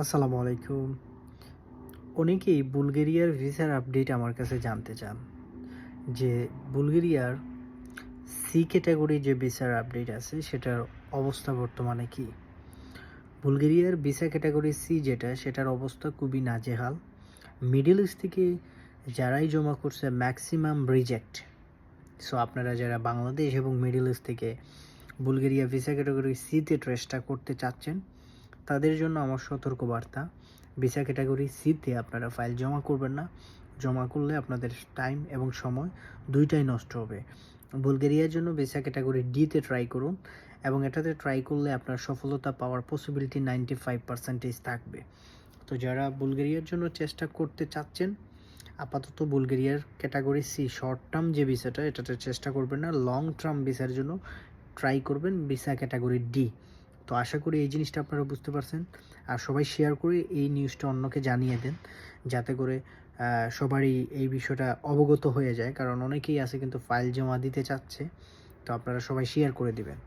আসসালামু আলাইকুম। অনেকেই বুলগেরিয়ার ভিসার আপডেট আমার কাছে জানতে চান? যে বুলগেরিয়ার সি ক্যাটাগরি যে ভিসার আপডেট আছে, সেটার অবস্থা বর্তমানে কি? বুলগেরিয়ার ভিসা ক্যাটাগরি সি যেটা, সেটার অবস্থা খুবই নাজেহাল। মিডল ইস্ট থেকে যারাই জমা করছে, ম্যাক্সিমাম রিজেক্ট। সো আপনারা যারা বাংলাদেশ এবং মিডিল ইস্ট থেকে বুলগেরিয়া ভিসা ক্যাটাগরি সিতে ট্রেসটা করতে চাচ্ছেন তাদের জন্য আমার সতর্কবার্তা। ভিসা ক্যাটাগরি সিতে আপনারা ফাইল জমা করবেন না। জমা করলে আপনাদের টাইম এবং সময় দুইটাই নষ্ট হবে। বুলগেরিয়ার জন্য ভিসা ক্যাটাগরি ডিতে ট্রাই করুন এবং এটাতে ট্রাই করলে আপনার সফলতা পাওয়ার পসিবিলিটি নাইনটি ফাইভ পার্সেন্টেজ থাকবে। তো যারা বুলগেরিয়ার জন্য চেষ্টা করতে চাচ্ছেন, আপাতত বুলগেরিয়ার ক্যাটাগরি সি শর্ট টার্ম যে ভিসাটা এটাতে চেষ্টা করবেন না। লং টার্ম ভিসার জন্য ট্রাই করবেন ভিসা ক্যাটাগরি ডি তো আশা করি এই জিনিসটা আপনারা বুঝতে পারছেন। আর সবাই শেয়ার করে এই নিউজটা অন্যকে জানিয়ে দেন, যাতে করে সবারই এই বিষয়টা অবগত হয়ে যায়। কারণ অনেকেই আছে কিন্তু ফাইল জমা দিতে চাচ্ছে, তো আপনারা সবাই শেয়ার করে দিবেন।